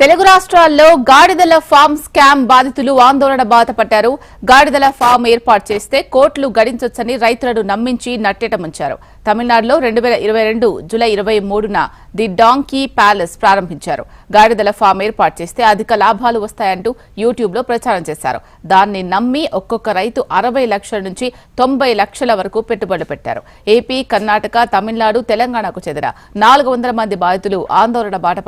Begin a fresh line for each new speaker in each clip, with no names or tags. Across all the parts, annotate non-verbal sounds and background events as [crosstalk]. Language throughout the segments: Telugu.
తెలుగు రాష్ట్రాల్లో గాడిదల ఫామ్ స్కామ్ బాధితులు ఆందోళన బాధపడ్డారు. గాడిదల ఫామ్ ఏర్పాటు చేస్తే కోట్లు గడించొచ్చని రైతులను నమ్మించి నట్టేటముంచారు తమిళనాడులో రెండు వేల ఇరవై రెండు జులై ఇరవై మూడున ది డాంకీ ప్యాలెస్ ప్రారంభించారు. గాడిదల ఫామ్ ఏర్పాటు చేస్తే అధిక లాభాలు వస్తాయంటూ యూట్యూబ్లో ప్రచారం చేశారు. దాన్ని నమ్మి ఒక్కొక్క రైతు అరవై లక్షల నుంచి తొంభై లక్షల వరకు పెట్టుబడులు పెట్టారు. ఏపీ కర్ణాటక తమిళనాడు తెలంగాణకు చెందిన నాలుగు వందల మంది బాధితులు ఆందోళన బాట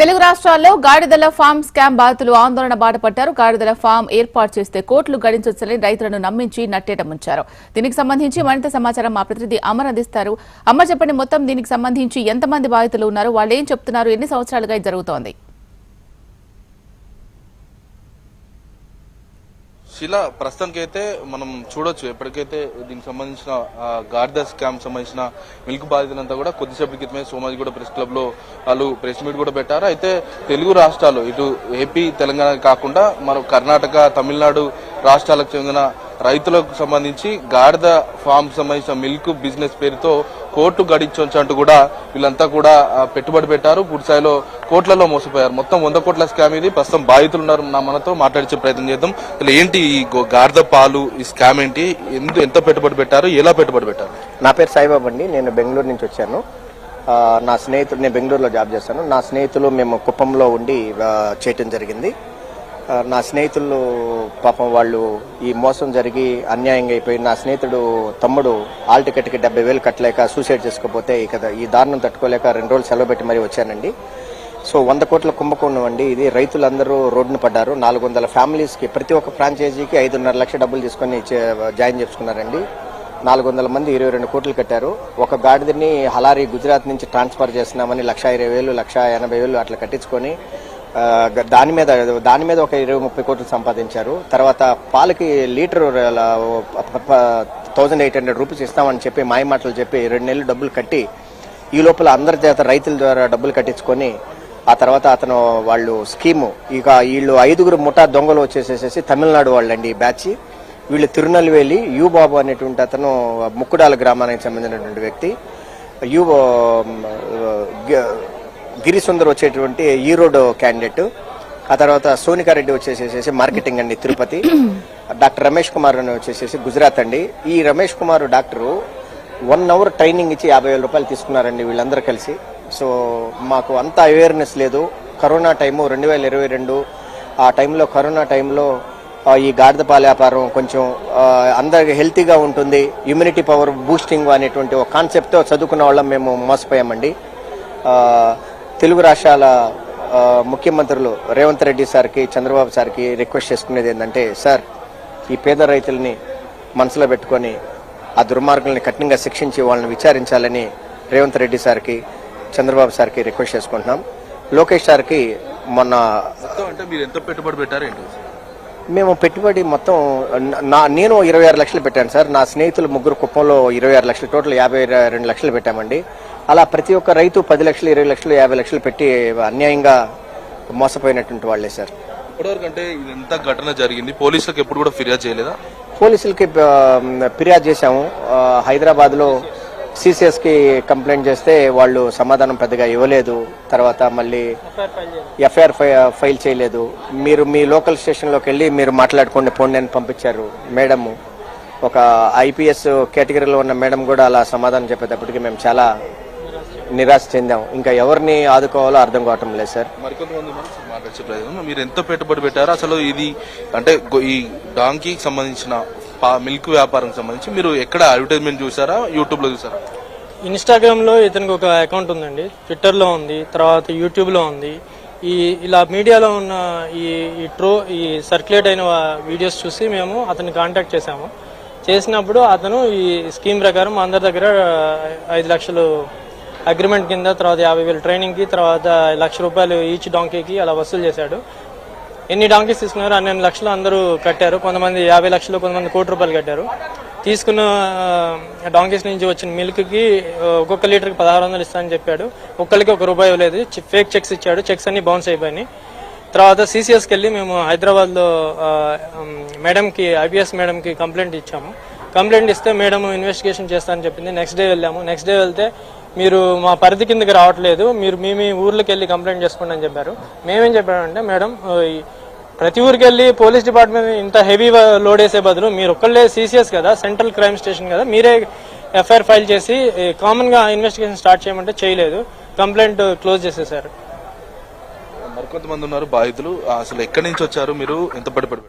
తెలుగు రాష్ట్రాల్లో గాడిదల ఫామ్ స్కామ్ బాధితులు ఆందోళన బాటపట్టారు. గాడిదల ఫామ్ ఏర్పాటు చేస్తే కోట్లు గడించొచ్చని రైతులను నమ్మించి నట్టేట ముంచారు. దీనికి సంబంధించి మరింత సమాచారం మా ప్రతినిధి అమర్ అందిస్తారు. అమర్ చెప్పండి మొత్తం దీనికి సంబంధించి ఎంతమంది బాధితులు ఉన్నారు? వాళ్ళు ఏం చెప్తున్నారు? ఎన్ని సంవత్సరాలుగా ఇది జరుగుతోంది?
శిలా ప్రస్తుతానికి అయితే మనం చూడొచ్చు ఎప్పటికైతే దీనికి సంబంధించిన ఆ, గాడిద సంబంధించిన మిల్క్ బాధితులంతా కూడా కొద్దిసేపటి క్రితమే సోమాజిగూడ ప్రెస్ క్లబ్లో వాళ్ళు ప్రెస్ మీట్ కూడా పెట్టారు. అయితే తెలుగు రాష్ట్రాలు ఇటు ఏపీ తెలంగాణ కాకుండా మరో కర్ణాటక తమిళనాడు రాష్ట్రాలకు చెందిన రైతులకు సంబంధించి గాడిద ఫామ్ సంబంధించిన మిల్క్ బిజినెస్ పేరుతో కోర్టు గడించొచ్చు అంటూ కూడా వీళ్ళంతా కూడా పెట్టుబడి పెట్టారు. గుడిసాయిలో కోట్లలో మోసపోయారు. మొత్తం వంద కోట్ల స్కామ్ ఇది. ప్రస్తుతం బాధితులు ఉన్నారు నా మనతో మాట్లాడించే ప్రయత్నం చేద్దాం. అసలు ఏంటి ఈ గో- పాలు ఈ స్కామ్ ఏంటి? ఎందుకు ఎంత పెట్టుబడి పెట్టారు? ఎలా పెట్టుబడి పెట్టారు?
నా పేరు సాయిబాబు అండి. నేను బెంగళూరు నుంచి వచ్చాను. నా స్నేహితుడు నేను బెంగళూరులో జాబ్ చేస్తాను. నా స్నేహితులు మేము కుప్పంలో ఉండి చేయటం జరిగింది. నా స్నేహితులు పాపం వాళ్ళు ఈ మోసం జరిగి అన్యాయంగా అయిపోయి నా స్నేహితుడు తమ్ముడు ఆల్ టికెట్కి డెబ్బై వేలు కట్టలేక సూసైడ్ చేసుకోపోతే ఇక ఈ దారుణం తట్టుకోలేక రెండు రోజులు సెలవు పెట్టి మరీ వచ్చానండి. సో వంద కోట్ల కుంభకోణం అండి. ఇది రైతులందరూ రోడ్డున పడ్డారు. నాలుగు వందల ఫ్యామిలీస్కి ప్రతి ఒక్క ఫ్రాంచైజీకి ఐదున్నర లక్షల డబ్బులు తీసుకొని చే- జాయిన్ చేసుకున్నారండి. నాలుగు వందల మంది ఇరవై రెండు కోట్లు కట్టారు. ఒక గాడిదని హలారీ గుజరాత్ నుంచి ట్రాన్స్ఫర్ చేస్తున్నామని లక్ష ఇరవై వేలు లక్ష ఎనభై వేలు అట్లా కట్టించుకొని దాని మీద దాని మీద ఒక ఇరవై ముప్పై కోట్లు సంపాదించారు. తర్వాత పాలకి litre thousand eight hundred rupees ఇస్తామని చెప్పి మాయ మాటలు చెప్పి రెండు నెలలు డబ్బులు కట్టి ఈ లోపల అందరి చేత రైతుల ద్వారా డబ్బులు కట్టించుకొని ఆ తర్వాత అతను వాళ్ళు స్కీము ఇక వీళ్ళు ఐదుగురు ముఠా దొంగలు వచ్చేసేసి తమిళనాడు వాళ్ళండి ఈ బ్యాచ్. వీళ్ళు తిరునల్వేలి యు బాబు అనేటువంటి అతను ముక్కుడాల గ్రామానికి సంబంధించినటువంటి వ్యక్తి. యు గిరిసుందర్ వచ్చేటువంటి ఈరోడ్ క్యాండిడేట్. ఆ తర్వాత సోనికారెడ్డి వచ్చేసేసి మార్కెటింగ్ అండి తిరుపతి. [clears throat] డాక్టర్ రమేష్ కుమార్ అని వచ్చేసేసి గుజరాత్ అండి. ఈ Ramesh Kumar doctor one hour training ఇచ్చి యాభై వేల రూపాయలు తీసుకున్నారండి వీళ్ళందరూ కలిసి. సో మాకు అంత అవేర్నెస్ లేదు. కరోనా టైము రెండు వేల ఇరవై రెండు ఆ టైంలో కరోనా టైంలో ఈ గాడిద పాల వ్యాపారం కొంచెం అందరికి హెల్తీగా ఉంటుంది. ఇమ్యూనిటీ పవర్ బూస్టింగ్ అనేటువంటి ఒక కాన్సెప్ట్తో చదువుకున్న వాళ్ళం మేము మోసపోయామండి. తెలుగు రాష్ట్రాల ముఖ్యమంత్రులు రేవంత్ రెడ్డి సార్కి చంద్రబాబు సార్కి రిక్వెస్ట్ చేసుకునేది ఏంటంటే సార్ ఈ పేద రైతుల్ని మనసులో పెట్టుకొని ఆ దుర్మార్గుల్ని కఠినంగా శిక్షించి వాళ్ళని విచారించాలని రేవంత్ రెడ్డి సార్కి చంద్రబాబు సార్కి రిక్వెస్ట్ చేసుకుంటున్నాం. లోకేష్ సార్కి మొన్న
అంటే మీరు ఎంత పెట్టుబడి పెట్టారు
మేము పెట్టుబడి మొత్తం నా నేను ఇరవై ఆరు లక్షలు పెట్టాను సార్. నా స్నేహితులు ముగ్గురు కుప్పంలో ఇరవై ఆరు లక్షలు టోటల్ యాభై రెండు లక్షలు పెట్టామండి. అలా ప్రతి ఒక్క రైతు పది లక్షలు ఇరవై లక్షలు యాభై లక్షలు పెట్టి అన్యాయంగా మోసపోయినటువంటి వాళ్ళే సార్.
ఇప్పటివరకు అంటే ఇదంతా ఘటన జరిగింది. పోలీసులకు ఎప్పుడు కూడా ఫిర్యాదు చేయలేదా?
పోలీసులకి ఫిర్యాదు చేశాము. హైదరాబాద్లో సిసిఎస్కి కంప్లైంట్ చేస్తే వాళ్ళు సమాధానం పెద్దగా ఇవ్వలేదు తర్వాత మళ్ళీ ఎఫ్ఐఆర్ ఫైల్ చేయలేదు. మీరు మీ లోకల్ స్టేషన్లోకి వెళ్ళి మీరు మాట్లాడుకోండి పోండి అని పంపించారు మేడం. ఒక ఐపీఎస్ కేటగిరీలో ఉన్న మేడం కూడా అలా సమాధానం చెప్పేటప్పటికి మేము చాలా నిరాశ చెందాం. ఇంకా ఎవరిని ఆదుకోవాలో అర్థం కావటం లేదు సార్.
మీరు ఎంత పెట్టుబడి పెట్టారు అసలు ఇది అంటే ఈ డాంకీకి సంబంధించిన మిల్క్ వ్యాపారం సంబంధించి మీరు ఎక్కడ అడ్వర్టైజ్మెంట్ చూసారా? యూట్యూబ్లో చూసారా?
ఇన్స్టాగ్రామ్లో ఇతనికి ఒక అకౌంట్ ఉందండి. ట్విట్టర్లో ఉంది తర్వాత యూట్యూబ్లో ఉంది. ఈ ఇలా మీడియాలో ఉన్న ఈ ఈ ట్రో ఈ సర్క్యులేట్ అయిన వీడియోస్ చూసి మేము అతన్ని కాంటాక్ట్ చేశాము. చేసినప్పుడు అతను ఈ స్కీమ్ ప్రకారం అందరి దగ్గర ఐదు లక్షలు అగ్రిమెంట్ కింద తర్వాత యాభై వేలు ట్రైనింగ్కి తర్వాత లక్ష రూపాయలు ఈచ్ డాంకీకి అలా వసూలు చేశాడు. ఎన్ని డాంకీస్ తీసుకున్నారో అన్ని లక్షలు అందరూ కట్టారు. కొంతమంది యాభై లక్షలు కొంతమంది కోటి రూపాయలు కట్టారు. తీసుకున్న డాంకీస్ నుంచి వచ్చిన మిల్క్కి ఒక్కొక్క లీటర్కి పదహారు వందలు ఇస్తానని చెప్పాడు. ఒక్కరికి ఒక రూపాయి ఇవ్వలేదు. ఫేక్ చెక్స్ ఇచ్చాడు. చెక్స్ అన్ని బౌన్స్ అయిపోయినాయి. తర్వాత సిసిఎస్కి వెళ్ళి మేము హైదరాబాద్లో మేడంకి ఐపీఎస్ మేడంకి కంప్లైంట్ ఇచ్చాము. కంప్లైంట్ ఇస్తే మేడం ఇన్వెస్టిగేషన్ చేస్తానని చెప్పింది. నెక్స్ట్ డే వెళ్ళాము. నెక్స్ట్ డే వెళ్తే మీరు మా పరిధి కిందకి రావట్లేదు. మీరు మీ మీ ఊర్లోకి వెళ్ళి కంప్లైంట్ చేసుకోండి అని చెప్పారు. మేమేం చెప్పామంటే మేడం ఈ ప్రతి ఊరికి వెళ్ళి పోలీస్ డిపార్ట్మెంట్ ఇంత హెవీ లోడ్ వేసే బదులు మీరు ఒక్కళ్ళే సీసీఎస్ కదా సెంట్రల్ క్రైమ్ స్టేషన్ కదా మీరే ఎఫ్ఐఆర్ ఫైల్ చేసి కామన్గా ఇన్వెస్టిగేషన్ స్టార్ట్ చేయమంటే చేయలేదు. కంప్లైంట్ క్లోజ్ చేసేసారు.
మరికొంతమంది ఉన్నారు బాధితులు. అసలు ఎక్కడి నుంచి వచ్చారు మీరు? ఎంత పడిపడి